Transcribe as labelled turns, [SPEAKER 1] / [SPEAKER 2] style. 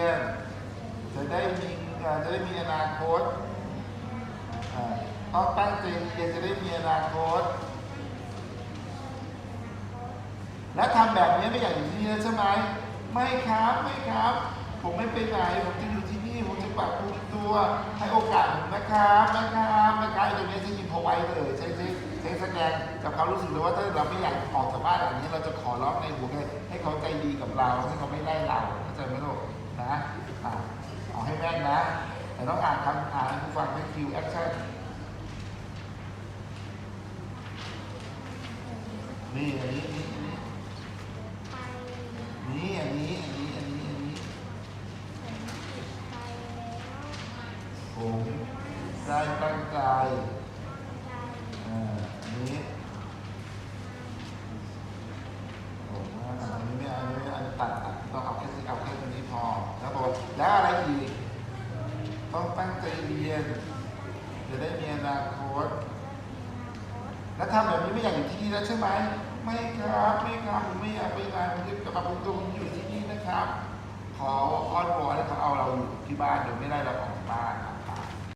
[SPEAKER 1] ยน จะได้มีจะได้มีอนาคตต้องตั้งใจเรียนจะได้มีอนาคต และทำแบบนี้ไม่อยากอยู่ที่นี่แล้วใช่ไหมไม่ครับไม่ครับ ผมไม่ไปไหนผมจะอยู่ที่นี่ผมจะปรับปรุงตัวให้โอกาสผมนะครับนะครับนะครับตรงนี้ใช้ยินพอไว้เลยใช้ใช้ใช้แสดงกับเขารู้สึกเลยว่าถ้าเราไม่อยากออกจากบ้านแบบนี้เราจะขอร้องในหัวใจให้เขาใจดีกับเราให้เขาไม่ไล่เราเข้าใจไหมลูกนะอ่าเอาให้แม่นนะ แต่ต้องอ่านคำอ่านผู้ฟังเป็นคิวแอคชั่นนี่อันนี้อันนี้อันนี้อันนี้อันนี้อันนี้ผมได้ตั้งใจอ่าอันนี้ผมว่าอันนี้ไม่เอาอันนี้ไม่เอาอันนี้ตัดตัดต้องเอาแค่เอาแค่ตัวนี้พอ แล้วบอกว่าแล้วอะไรอีก ต้องตั้งใจเรียน จะได้มีอนาคต แล้วทำแบบนี้ไม่อยากอยู่ที่นี่แล้วใช่ไหม ไม่ครับไม่ครับผมไม่อยากไปไหนผมจะกลับมาตัวผมอยู่ที่นี่นะครับ ขออ้อนวอนให้เขาเอาเราอยู่ที่บ้านเดี๋ยวไม่ได้เราออกจากบ้านครับ